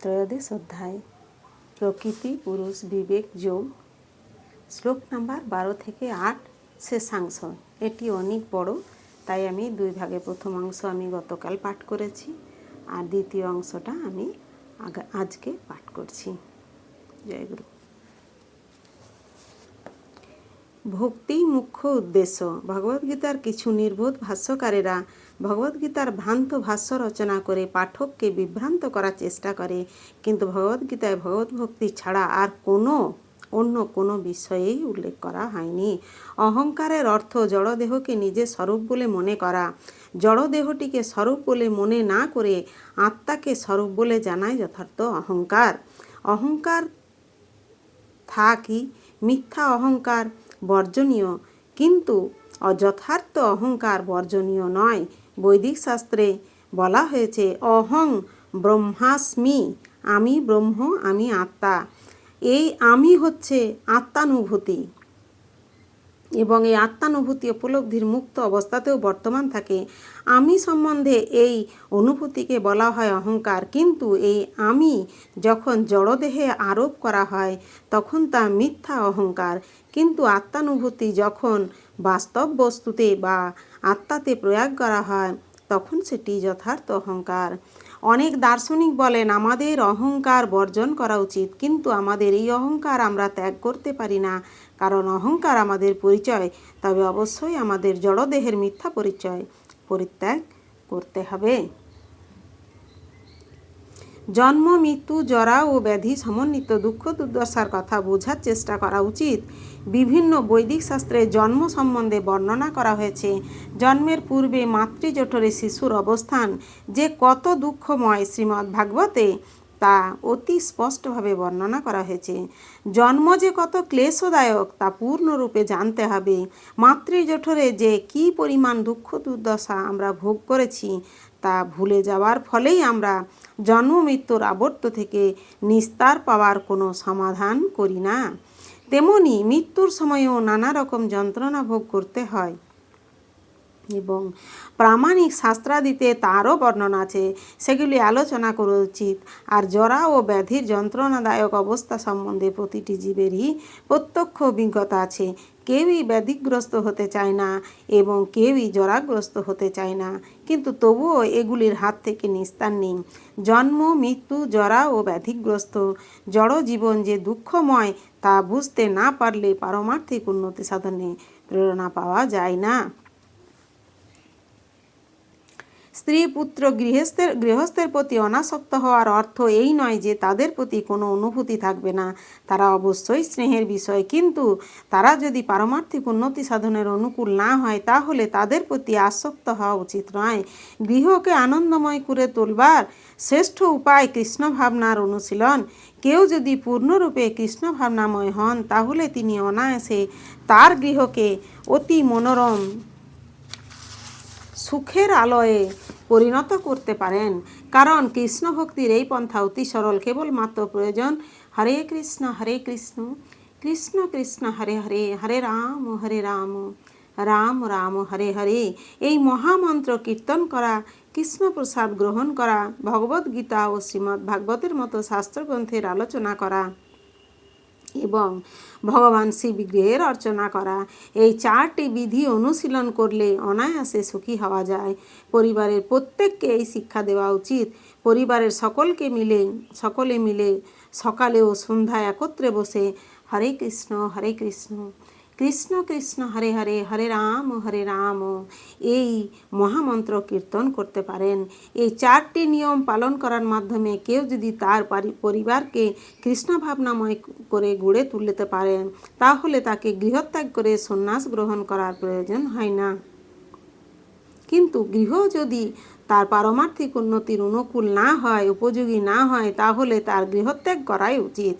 ত্রয়োদশ অধ্যায় প্রকৃতি পুরুষ বিবেক যোগ শ্লোক নাম্বার বারো থেকে আট শেষাংশ এটি অনেক বড়, তাই আমি দুই ভাগে প্রথম অংশ আমি গতকাল পাঠ করেছি, আর দ্বিতীয় অংশটা আমি আজকে পাঠ করছি। জয় গুরু। ভক্তিই মুখ্য উদ্দেশ্য। ভগবদ্গীতার কিছু নির্বোধ ভাষ্যকারেরা ভগবদ্গীতার ভ্রান্ত ভাষ্য রচনা করে পাঠককে বিভ্রান্ত করার চেষ্টা করে, কিন্তু ভগবদ্গীতায় ভগবত ভক্তি ছাড়া আর কোনো, অন্য কোনো বিষয়েই উল্লেখ করা হয়নি। অহংকারের অর্থ জড়দেহকে নিজের স্বরূপ বলে মনে করা। জড়দেহটিকে স্বরূপ বলে মনে না করে আত্মাকে স্বরূপ বলে জানায় যথার্থ অহংকার। অহংকার থাকি মিথ্যা অহংকার বর্জনীয়। কিন্তু অযথার্থ অহংকার বর্জনীয় নয়। বৈদিক শাস্ত্রে বলা হয়েছে অহং ব্রহ্মাস্মি আমি ব্রহ্ম আমি আত্মা। এই আমি হচ্ছে আত্মানুভূতি। এবং এই আত্মানুভূতি উপলব্ধির মুক্ত অবস্থাতেও বর্তমান থাকে। আমি সম্বন্ধে এই অনুভূতিকে বলা হয় অহংকার। কিন্তু এই আমি যখন জড়দেহে আরোপ করা হয়, তখন তা মিথ্যা অহংকার। কিন্তু আত্মানুভূতি যখন বাস্তব বস্তুতে বা আত্মাতে প্রয়োগ করা হয়, তখন সেটি যথার্থ অহংকার। অনেক দার্শনিক বলেন, আমাদের অহংকার বর্জন করা উচিত, কিন্তু আমাদের এই অহংকার আমরা ত্যাগ করতে পারি না, কারণ অহংকার আমাদের পরিচয়, তবে অবশ্যই আমাদের জড়দেহের মিথ্যা পরিচয় পরিত্যাগ করতে হবে। জন্ম, মৃত্যু, জরা ও ব্যাধি সমন্বিত দুঃখ দুর্দশার কথা বোঝার চেষ্টা করা উচিত। বিভিন্ন বৈদিক শাস্ত্রে জন্ম সম্বন্ধে বর্ণনা করা হয়েছে। জন্মের পূর্বে মাতৃজঠরে শিশুর অবস্থান, যে কত দুঃখময় শ্রীমদ্ ভাগবতে তা অতি স্পষ্টভাবে বর্ণনা করা হয়েছে। জন্ম যে কত ক্লেশদায়ক তা পূর্ণরূপে জানতে হবে। মাতৃজঠরে যে কি পরিমাণ দুঃখ দুর্দশা আমরা ভোগ করেছি তা ভুলে যাওয়ার ফলেই আমরা জন্ম মৃত্যুর আবর্ত থেকে নিস্তার পাওয়ার কোনো সমাধান করি না। তেমনি মৃত্যুর সময়েও নানা রকম যন্ত্রণা ভোগ করতে হয়। এবং প্রামাণিক শাস্ত্রাদিতে তারও বর্ণনা আছে। সেগুলি আলোচনা করা উচিত। আর জরা ও ব্যাধির যন্ত্রণাদায়ক অবস্থা সম্বন্ধে প্রতিটি জীবেরই প্রত্যক্ষ অভিজ্ঞতা আছে। কেউই ব্যাধিগ্রস্ত হতে চায় না এবং কেউই জরাগ্রস্ত হতে চায় না। কিন্তু তবুও এগুলির হাত থেকে নিস্তার নেই। জন্ম, মৃত্যু, জরা ও ব্যাধিগ্রস্ত। জড় জীবন যে দুঃখময়, তা বুঝতে না পারলে পারমার্থিক উন্নতি সাধনে প্রেরণা পাওয়া যায় না। স্ত্রী পুত্র গৃহস্থের গৃহস্থের প্রতি অনাসক্ত হওয়ার অর্থ এই নয় যে তাদের প্রতি কোনো অনুভূতি থাকবে না। তারা অবশ্যই স্নেহের বিষয়, কিন্তু তারা যদি পারমার্থিক উন্নতি সাধনের অনুকূল না হয়, তাহলে তাদের প্রতি আসক্ত হওয়া উচিত নয়। গৃহকে আনন্দময় করে তুলবার শ্রেষ্ঠ উপায় কৃষ্ণ ভাবনার অনুশীলন। কেউ যদি পূর্ণরূপে কৃষ্ণ ভাবনাময় হন, তাহলে তিনি অনায়াসে তার গৃহকে অতি মনোরম সুখের আলয়ে পরিণত করতে পারেন। কারণ কৃষ্ণ ভক্তির এই পন্থা অতি সরল, কেবলমাত্র প্রয়োজন হরে কৃষ্ণ হরে কৃষ্ণ কৃষ্ণ কৃষ্ণ, হরে হরে হরে রাম হরে রাম রাম রাম, হরে হরে। এই মহামন্ত্র কীর্তন করা কৃষ্ণ প্রসাদ গ্রহণ করা, ভগবদ্গীতা ও শ্রীমদ্ ভাগবতের মতো শাস্ত্রগ্রন্থের আলোচনা করা এবং ভগবান শিবগৃহের অর্চনা করা। এই চারটি বিধি অনুশীলন করলে অনায়াসে সুখী হওয়া যায়। পরিবারের প্রত্যেককে এই শিক্ষা দেওয়া উচিত। পরিবারের সকলকে মিলে, সকলে মিলে সকালে ও সন্ধ্যায় একত্রে বসে হরে কৃষ্ণ হরে কৃষ্ণ। কৃষ্ণ কৃষ্ণ হরে হরে হরে রাম হরে রাম। এই মহামন্ত্র কীর্তন করতে পারেন। এই চারটি নিয়ম পালন করার মাধ্যমে কেউ যদি তার পরিবারকে কৃষ্ণ ভাবনাময় করে গড়ে তুলতে পারেন তাহলে তাকে গৃহত্যাগ করে সন্ন্যাস গ্রহণ করার প্রয়োজন হয় না। কিন্তু গৃহ যদি তার পারমার্থিক উন্নতির অনুকূল না হয়, উপযোগী না হয়, তাহলে তার গৃহত্যাগ করাই উচিত।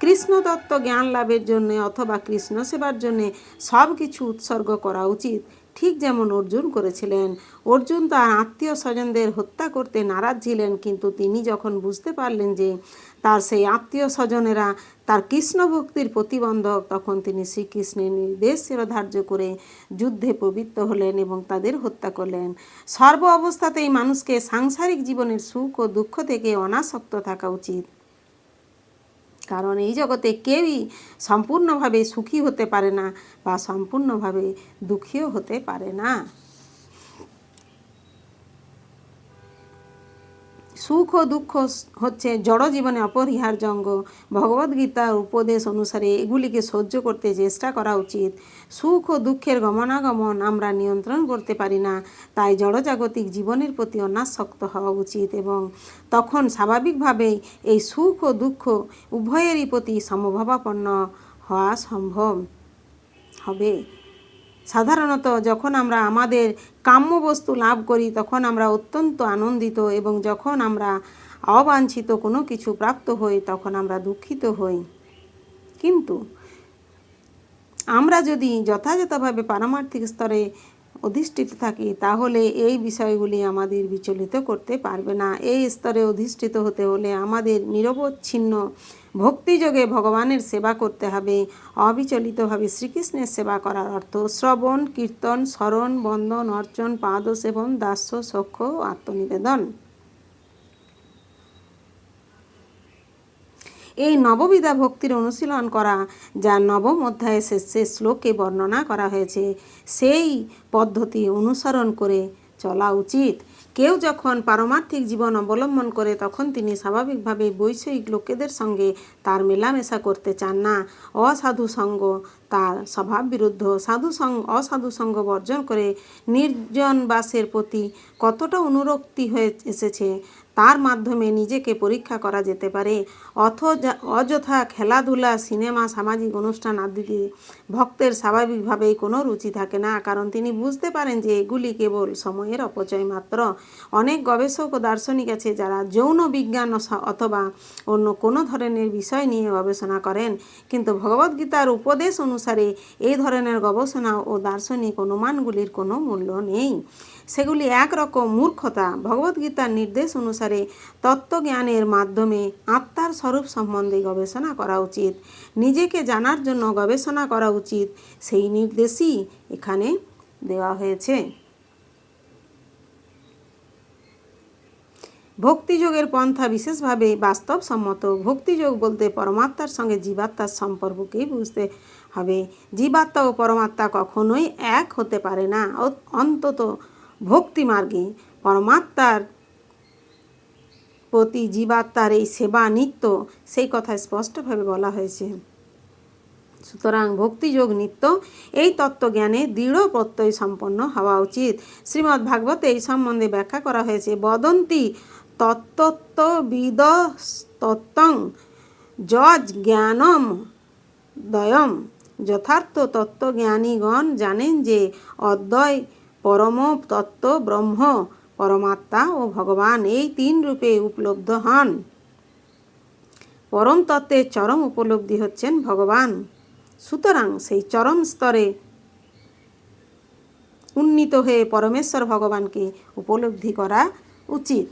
কৃষ্ণদত্ত জ্ঞান লাভের জন্য অথবা কৃষ্ণ সেবার জন্যে সব কিছু উৎসর্গ করা উচিত। ঠিক যেমন অর্জুন করেছিলেন। অর্জুন তার আত্মীয় স্বজনদের হত্যা করতে নারাজ ছিলেন, কিন্তু তিনি যখন বুঝতে পারলেন যে তার সেই আত্মীয় স্বজনেরা, তার কৃষ্ণ ভক্তির প্রতিবন্ধক তখন তিনি শ্রীকৃষ্ণের নির্দেশ শিরোধার্য করে যুদ্ধে পবিত্র হলেন এবং তাদের হত্যা করলেন। সর্ব অবস্থাতেই মানুষকে সাংসারিক জীবনের সুখ ও দুঃখ থেকে অনাসক্ত থাকা উচিত। কারণ এই জগতে কেউই সম্পূর্ণভাবে সুখী হতে পারে না বা সম্পূর্ণভাবে দুঃখীও হতে পারে না। সুখ ও দুঃখ হচ্ছে জড় জীবনে অপরিহার্য অঙ্গ। ভগবদ্গীতার উপদেশ অনুসারে এগুলিকে সহ্য করতে চেষ্টা করা উচিত। সুখ ও দুঃখের গমনাগমন আমরা নিয়ন্ত্রণ করতে পারি না, তাই জড়জাগতিক জীবনের প্রতি অনাসক্ত হওয়া উচিত এবং তখন স্বাভাবিকভাবেই এই সুখ ও দুঃখ উভয়েরই প্রতি সমভাবাপন্ন হওয়া সম্ভব হবে। সাধারণত যখন আমরা আমাদের কাম্য বস্তু লাভ করি, তখন আমরা অত্যন্ত আনন্দিত এবং যখন আমরা অবাঞ্ছিত কোনো কিছু প্রাপ্ত হই, তখন আমরা দুঃখিত হই। কিন্তু আমরা যদি যথাযথভাবে পারমার্থিক স্তরে অধিষ্ঠিত থাকি, তাহলে এই বিষয়গুলি আমাদের বিচলিত করতে পারবে না। এই স্তরে অধিষ্ঠিত হতে হলে আমাদের নিরবচ্ছিন্ন ভক্তিযোগে ভগবানের সেবা করতে হবে। অবিচলিতভাবে শ্রীকৃষ্ণের সেবা করার অর্থ শ্রবণ, কীর্তন, স্মরণ, বন্দন, অর্চন পাদ সেবন দাস্য সক্ষ আত্মনিবেদন। এই নববিধা ভক্তির অনুশীলন করা, যা নবম অধ্যায়ে শেষে শ্লোকে বর্ণনা করা হয়েছে, সেই পদ্ধতি অনুসরণ করে চলা উচিত। কেউ যখন পারমার্থিক জীবন অবলম্বন করে, তখন তিনি স্বাভাবিকভাবে বৈষয়িক লোকেদের সঙ্গে তার মেলামেশা করতে চান না। অসাধু সঙ্গ, তার স্বভাব বিরুদ্ধ সাধু সঙ্গ অসাধু সঙ্গ বর্জন করে নির্জন বাসের প্রতি কতটা অনুরক্তি হয়ে এসেছে তার মাধ্যমে নিজেকে পরীক্ষা করা যেতে পারে। অথ অযথা খেলাধুলা, সিনেমা, সামাজিক অনুষ্ঠান আদিতে ভক্তের স্বাভাবিকভাবেই কোনো রুচি থাকে না। কারণ তিনি বুঝতে পারেন যে এগুলি কেবল সময়ের অপচয় মাত্র। অনেক গবেষক ও দার্শনিক আছে যারা যৌন বিজ্ঞান অথবা অন্য কোনো ধরনের বিষয় নিয়ে গবেষণা করেন। কিন্তু ভগবদ্গীতার উপদেশ অনুসারে এই ধরনের গবেষণা ও দার্শনিক অনুমানগুলির কোনো মূল্য নেই। সেগুলি একরকম মূর্খতা। ভগবদ্গীতার নির্দেশ অনুসারে তত্ত্বজ্ঞানের মাধ্যমে আত্মার স্বরূপ সম্বন্ধে গবেষণা করা উচিত। নিজেকে জানার জন্য গবেষণা করা উচিত। সেই নির্দেশই এখানে দেওয়া হয়েছে। ভক্তিযোগের পন্থা বিশেষভাবে বাস্তবসম্মত। ভক্তিযোগ বলতে পরমাত্মার সঙ্গে জীবাত্মার সম্পর্ককেই বুঝতে হবে। জীবাত্মা ও পরমাত্মা কখনোই এক হতে পারে না। অন্তত ভক্তি মার্গে পরমাত্মার প্রতি জীবাত্মার এই সেবা নিত্য, সেই কথা স্পষ্টভাবে বলা হয়েছে। সুতরাং ভক্তিযোগ নিত্য, এই তত্ত্বজ্ঞানে দৃঢ় প্রত্যয় সম্পন্ন হওয়া উচিত। শ্রীমদ্ ভাগবতে এই সম্বন্ধে ব্যাখ্যা করা হয়েছে, বদন্তি তত্ত্ববিদ তত্ত্বং যজ জ্ঞানম দয়ম। যথার্থ তত্ত্বজ্ঞানীগণ জানেন যে অদ্বয় পরম তত্ত্ব ব্রহ্ম, পরমাত্মা ও ভগবান এই তিন রূপে উপলব্ধ হন। পরম তত্ত্বের চরম উপলব্ধি হচ্ছেন ভগবান। সুতরাং সেই চরম স্তরে উন্নীত হয়ে পরমেশ্বর ভগবানকে উপলব্ধি করা উচিত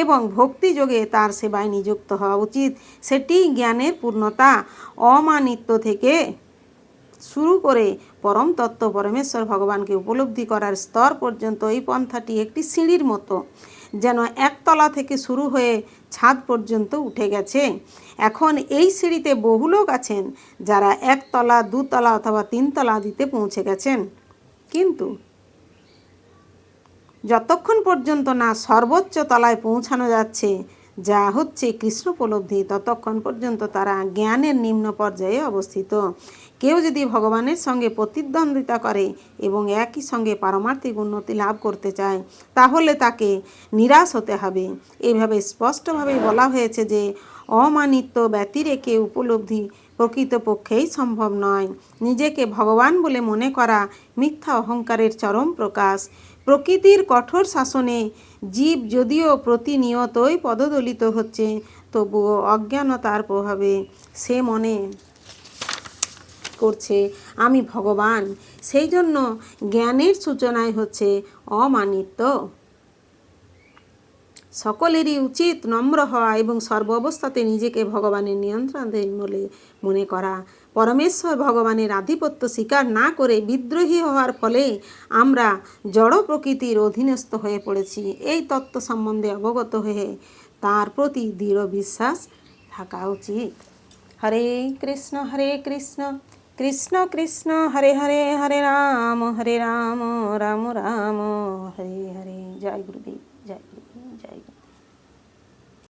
এবং ভক্তিযোগে তার সেবায় নিযুক্ত হওয়া উচিত। সেটি জ্ঞানের পূর্ণতা অমানিত্ব থেকে শুরু করে পরম তত্ত্ব পরমেশ্বর ভগবানকে উপলব্ধি করার স্তর পর্যন্ত এই পন্থাটি একটি সিঁড়ির মতো, যেন একতলা থেকে শুরু হয়ে ছাদ পর্যন্ত উঠে গেছে। এখন এই সিঁড়িতে বহু লোক আছেন, যারা একতলা, দুতলা অথবা তিনতলা দিতে পৌঁছে গেছেন। কিন্তু যতক্ষণ পর্যন্ত না সর্বোচ্চ তলায় পৌঁছানো যাচ্ছে যা হচ্ছে কৃষ্ণ উপলব্ধি। ততক্ষণ পর্যন্ত তারা জ্ঞানের নিম্ন পর্যায়ে অবস্থিত। কেউ যদি ভগবানের সঙ্গে প্রতিদ্বন্দ্বিতা করে এবং একই সঙ্গে পারমার্থিক উন্নতি লাভ করতে চায়, তাহলে তাকে নিরাশ হতে হবে। এইভাবে স্পষ্টভাবে বলা হয়েছে যে, অমানিত্য ব্যতিরেকে উপলব্ধি প্রকৃতপক্ষেই সম্ভব নয়। নিজেকে ভগবান বলে মনে করা মিথ্যা অহংকারের চরম প্রকাশ। প্রকৃতির কঠোর শাসনে জীব যদিও প্রতিনিয়তই পদদলিত হচ্ছে, তবুও অজ্ঞানতার প্রভাবে। সে মনে করছে, আমি ভগবান, সেই জন্য জ্ঞানের সূচনায় হচ্ছে অমানিত্য। সকলেরই উচিত নম্র হওয়া এবং সর্ব অবস্থাতে নিজেকে ভগবানের নিয়ন্ত্রণাধীন বলে মনে করা। পরমেশ্বর ভগবানের আধিপত্য স্বীকার না করে বিদ্রোহী হওয়ার ফলে আমরা জড় প্রকৃতির অধীনস্থ হয়ে পড়েছি। এই তত্ত্ব সম্বন্ধে অবগত হয়ে তার প্রতি দৃঢ় বিশ্বাস থাকা উচিত। হরে কৃষ্ণ হরে কৃষ্ণ কৃষ্ণ কৃষ্ণ, হরে হরে হরে রাম হরে রাম রাম রাম, হরে হরে। জয় গুরুদেব।